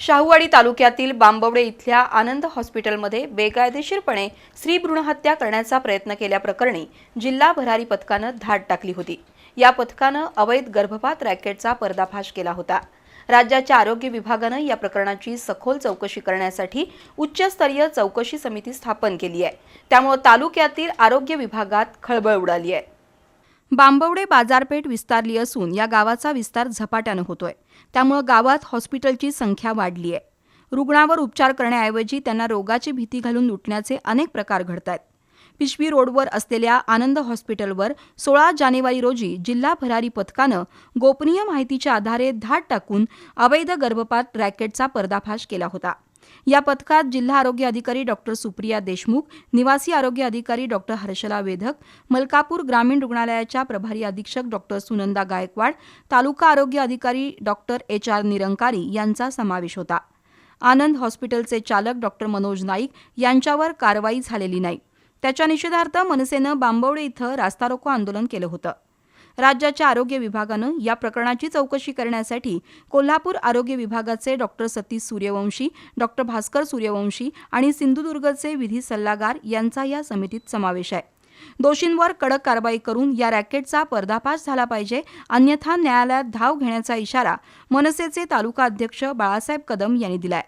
शाहूवाडी तालुक्यातील बांबवडे इथल्या आनंद हॉस्पिटलमध्ये बेकायदेशीरपणे स्त्री भ्रूणहत्या करण्याचा प्रयत्न केल्याप्रकरणी जिल्हा भरारी पथकानं धाड टाकली होती. या पथकानं अवैध गर्भपात रॅकेटचा पर्दाफाश केला होता. राज्याच्या आरोग्य विभागानं या प्रकरणाची सखोल चौकशी करण्यासाठी उच्चस्तरीय चौकशी समिती स्थापन केली आहे. त्यामुळे तालुक्यातील आरोग्य विभागात खळबळ उडाली आहे. बांबवडे बाजारपेठ विस्तारली असून या गावाचा विस्तार झपाट्यानं होतोय. त्यामुळं गावात हॉस्पिटलची संख्या वाढली आहे रुग्णावर उपचार करण्याऐवजी त्यांना रोगाची भीती घालून लुटण्याचे अनेक प्रकार घडत आहेत पिशवी रोडवर असलेल्या आनंद हॉस्पिटलवर सोळा जानेवारी रोजी जिल्हा भरारी पथकानं गोपनीय माहितीच्या आधारे धाड टाकून अवैध गर्भपात रॅकेटचा पर्दाफाश केला होता. या पथकात जिल्हा आरोग्य अधिकारी डॉक्टर सुप्रिया देशमुख निवासी आरोग्य अधिकारी डॉक्टर हर्षला वेधक मलकापूर ग्रामीण रुग्णालयाच्या प्रभारी अधीक्षक डॉक्टर सुनंदा गायकवाड तालुका आरोग्य अधिकारी डॉक्टर एच आर निरंकारी यांचा समावेश होता. आनंद हॉस्पिटलचे चालक डॉक्टर मनोज नाईक यांच्यावर कारवाई झालेली नाही. त्याच्या निषेधार्थ मनसेनं बांबवडे इथं रास्तारोको आंदोलन केलं होतं. राज्याच्या आरोग्य विभागानं या प्रकरणाची चौकशी करण्यासाठी कोल्हापूर आरोग्य विभागाचे डॉक्टर सतीश सूर्यवंशी डॉक्टर भास्कर सूर्यवंशी आणि सिंधुदुर्गचे विधी सल्लागार यांचा या समितीत समावेश आहे. दोषींवर कडक कारवाई करून या रॅकेटचा पर्दाफाश झाला पाहिजे अन्यथा न्यायालयात धाव घेण्याचा इशारा मनसेचे तालुका अध्यक्ष बाळासाहेब कदम यांनी दिलाय.